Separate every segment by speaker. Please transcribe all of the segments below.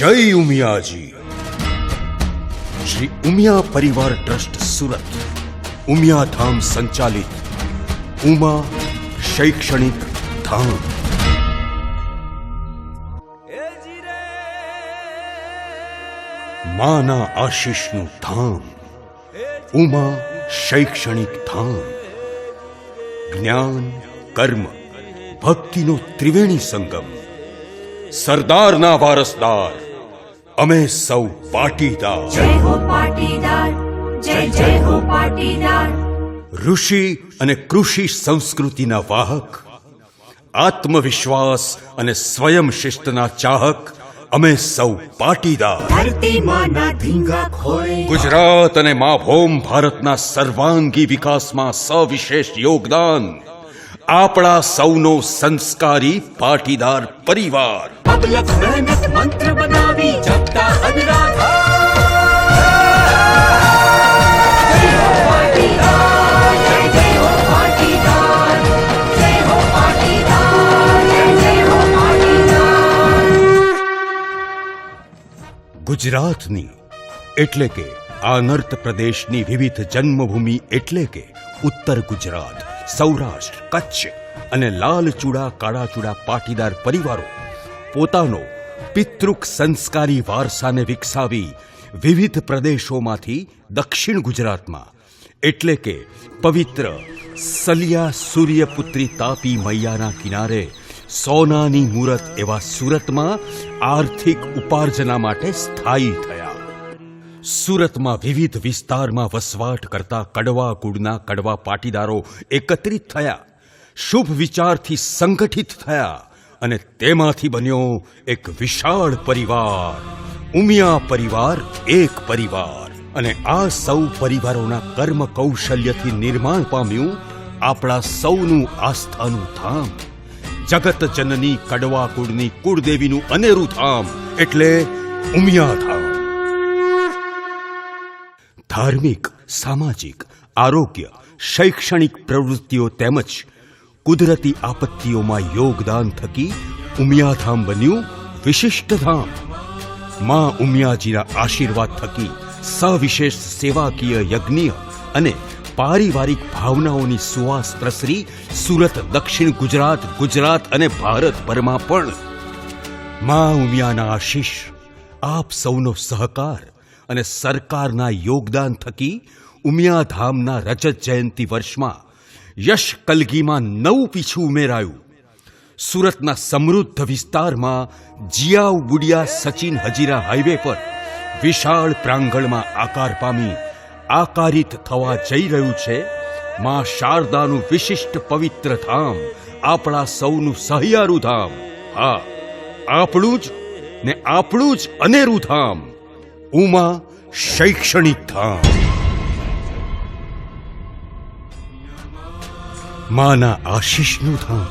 Speaker 1: જય ઉમિયાજી. શ્રી ઉમિયા પરિવાર ટ્રસ્ટ સુરત, ઉમિયા ધામ સંચાલિત, ઉમા શૈક્ષણિક ધામ. માના આશીષનું ધામ, ઉમા શૈક્ષણિક ધામ. જ્ઞાન, કર્મ, ભક્તિનો ત્રિવેણી સંગમ, સરદારના વારસદાર અમે સૌ પાટીદાર.
Speaker 2: જય હો પાટીદાર જય જય હો પાટીદાર.
Speaker 1: ઋષિ અને કૃષિ સંસ્કૃતિના વાહક આત્મવિશ્વાસ અને સ્વયં શિસ્તના ચાહક અમે સૌ પાટીદાર. ગુજરાત અને મા ભોમ ભારતના સર્વાંગી વિકાસમાં સવિશેષ યોગદાન. આપણા સૌનો સંસ્કારી પાટીદાર પરિવાર
Speaker 2: અબલખ મહેનત મંત્ર બનાવી જપતા અનુરાધા જય હો પાટીદાર જય જય હો પાટીદાર જય હો પાટીદાર જય જય હો પાટીદાર
Speaker 1: ગુજરાતની એટલે કે આનર્ત પ્રદેશની વિવિધ જન્મભૂમિ એટલે કે ઉત્તર ગુજરાત સૌરાષ્ટ્ર, કચ્છ અને લાલ ચૂડા, કાળા ચૂડા પાટીદાર પરિવારો પોતાનો પિતૃક સંસ્કારી વારસાને વિકસાવી વિવિધ પ્રદેશોમાંથી દક્ષિણ ગુજરાતમાં એટલે કે પવિત્ર સલિયા સૂર્યપુત્રી તાપી મૈયાના કિનારે સોનાની મૂરત એવા સુરતમાં આર્થિક ઉપાર્જના માટે સ્થાયી થયા. સુરતમાં વિવિધ વિસ્તારમાં વસવાટ કરતા કડવા કુળના કડવા પાટીદારો એકત્રિત થયા. શુભ વિચારથી સંગઠિત થયા અને તેમાંથી બન્યો એક વિશાળ પરિવાર. ઉમિયા પરિવાર, એક પરિવાર. અને આ સૌ પરિવારોના કર્મ કૌશલ્યથી નિર્માણ પામ્યું આપણા સૌનું આસ્થાનું ધામ. જગત જનની કડવા કુળની કુળદેવીનું અનેરું ધામ એટલે ઉમિયા ધામ. ધાર્મિક, સામાજિક, આરોગ્ય, શૈક્ષણિક પ્રવૃત્તિઓ તેમજ કુદરતી આપત્તિઓમાં યોગદાન થકી ઉમિયાધામ બન્યું વિશિષ્ટ ધામ. માં ઉમિયાજીના આશીર્વાદ થકી સવિશેષ સેવાકીય યજ્ઞીય અને પારિવારિક ભાવનાઓની સુવાસ પ્રસરી સુરત, દક્ષિણ ગુજરાત ગુજરાત અને ભારતભરમાં પણ મા ઉમિયાના આશીષ આપ સૌનો સહકાર અને સરકારના યોગદાન થકી ઉમિયા ધામના રજત જયંતિ વર્ષમાં યશ કલગીમાં નવું પીછું ઉમેરાયું. સુરતના સમૃદ્ધ વિસ્તારમાં જિયાઉ બુડિયા સચિન હજીરા હાઈવે પર વિશાળ પ્રાંગણમાં આકાર પામી આકારિત થવા જઈ રહ્યું છે. માં શારદાનું વિશિષ્ટ પવિત્ર ધામ, આપણા સૌનું સહિયારું ધામ. હા, આપણું જ ને આપણું જ અનેરું ધામ. ઉમા શૈક્ષણિક ધામ. માના આશીષનું ધામ.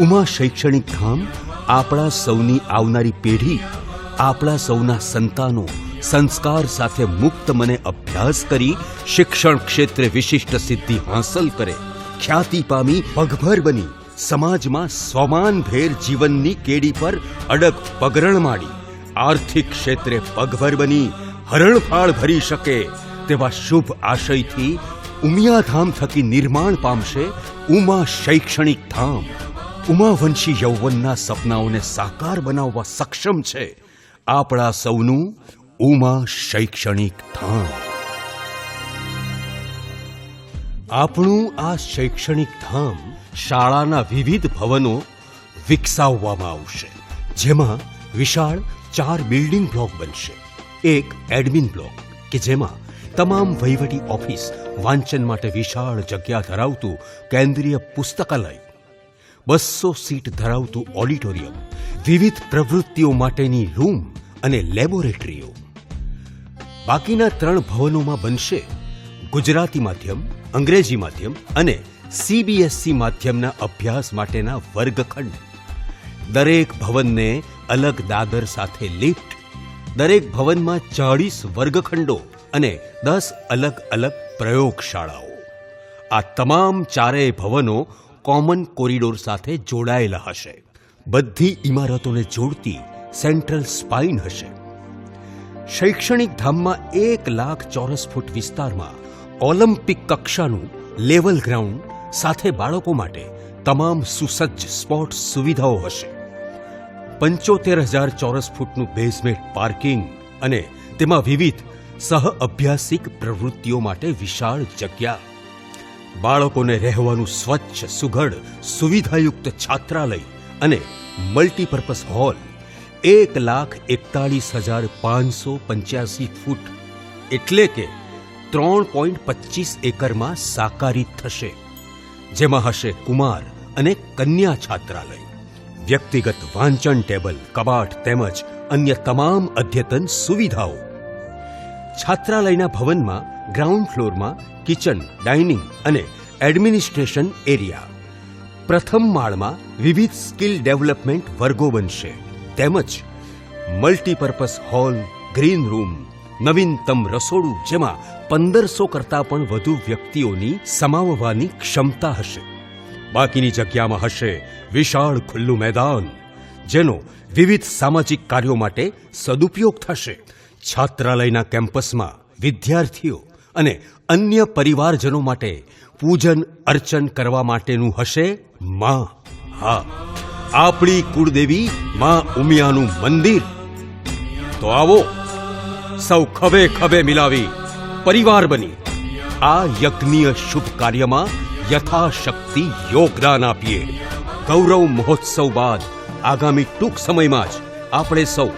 Speaker 1: ઉમા શૈક્ષણિક ધામ આપણા સૌની આવનારી પેઢી, આપણા સૌના સંતાનો સંસ્કાર સાથે મુક્ત મને અભ્યાસ કરી શિક્ષણ ક્ષેત્રે વિશિષ્ટ સિદ્ધિ હાંસલ કરે. ખ્યાતિ પામી પગભર બની સમાજમાં સ્વમાનભેર જીવનની કેડી પર અડગ પગરણ માંડી. આર્થિક ક્ષેત્રે પગભર બની હરણફાળ ભરી શકે તેવા શુભ આશયથી ઉમિયાધામ થકી નિર્માણ પામશે ઉમા શૈક્ષણિક ધામ. ઉમાવંશી યૌવનના સપનાઓને સાકાર બનાવવા સક્ષમ છે આપણા સૌનું ઉમા શૈક્ષણિક ધામ. આપણું આ શૈક્ષણિક ધામ શાળાના વિવિધ ભવનો વિકસાવવામાં આવશે, જેમાં વિશાળ ચાર બિલ્ડિંગ બ્લોક બનશે. એક એડમિન બ્લોક, કે જેમાં તમામ વહીવટી ઓફિસ વાંચન માટે વિશાળ જગ્યા ધરાવતું કેન્દ્રીય પુસ્તકાલય, બસો સીટ ધરાવતું ઓડિટોરિયમ, વિવિધ પ્રવૃત્તિઓ માટેની રૂમ અને લેબોરેટરીઓ. બાકીના ત્રણ ભવનોમાં બનશે ગુજરાતી માધ્યમ, અંગ્રેજી માધ્યમ અને સીબીએસસી માધ્યમના અભ્યાસ માટેના વર્ગખંડ. દરેક ભવનને અલગ દાદર સાથે લિફ્ટ, દરેક ભવનમાં ચાળીસ વર્ગખંડો અને દસ અલગ અલગ પ્રયોગશાળાઓ. આ તમામ ચારેય ભવનો કોમન કોરિડોર સાથે જોડાયેલા હશે. બધી ઇમારતોને જોડતી સેન્ટ્રલ સ્પાઇન હશે. શૈક્ષણિક ધામમાં એક લાખ ચોરસ ફૂટ વિસ્તારમાં ઓલિમ્પિક કક્ષાનું લેવલ ગ્રાઉન્ડ સાથે બાળકો માટે તમામ સુસજ્જ સ્પોર્ટ્સ સુવિધાઓ હશે. પંચોતેર હજાર ચોરસ ફૂટનું બેઝમેન્ટ પાર્કિંગ અને તેમાં વિવિધ સહ અભ્યાસિક પ્રવૃત્તિઓ માટે વિશાળ જગ્યા. બાળકોને રહેવાનું સ્વચ્છ, સુઘડ, સુવિધાયુક્ત છાત્રાલય અને મલ્ટીપર્પઝ હોલ એક લાખ એકતાળીસ હજાર પાંચસો પંચ્યાસી ફૂટ એટલે કે ત્રણ પોઈન્ટ પચીસ એકરમાં સાકારિત થશે. જેમાં હશે કુમાર અને કન્યા છાત્રાલય. વ્યક્તિગત વાંચન ટેબલ, કબાટ તેમજ અન્ય તમામ અદ્યતન સુવિધાઓ. છાત્રાલયના ભવનમાં ગ્રાઉન્ડ ફ્લોરમાં કિચન, ડાઇનિંગ અને એડમિનિસ્ટ્રેશન એરિયા. પ્રથમ માળમાં વિવિધ સ્કિલ ડેવલપમેન્ટ વર્ગો બનશે. તેમજ મલ્ટીપર્પઝ હોલ, ગ્રીન રૂમ, નવીનતમ રસોડું જેમાં પંદરસો કરતાં પણ વધુ વ્યક્તિઓની સમાવવાની ક્ષમતા હશે. બાકીની જગ્યામાં હશે વિશાળ ખુલ્લું મેદાન, જેનો વિવિધ સામાજિક કાર્યો માટે સદુપયોગ થશે. છાત્રાલયના કેમ્પસમાં વિદ્યાર્થીઓ અને અન્ય પરિવારજનો માટે પૂજન અર્ચન કરવા માટેનું હશે માં. હા, આપણી કુળદેવી માં ઉમિયાનું મંદિર. તો આવો, સૌ ખભે ખભે મિલાવી, પરિવાર બની આ યજ્ઞીય શુભ કાર્યમાં યથાશક્તિ યોગદાન આપીએ. ગૌરવ મહોત્સવ બાદ આગામી ટૂંક સમયમાં જ આપણે સૌ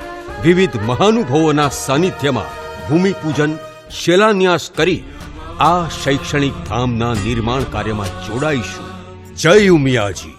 Speaker 1: વિવિધ મહાનુભાવોના સાનિધ્યમાં ભૂમિપૂજન, શિલાન્યાસ કરી આ શૈક્ષણિક ધામના નિર્માણ કાર્યમાં જોડાઈશું. જય ઉમિયાજી.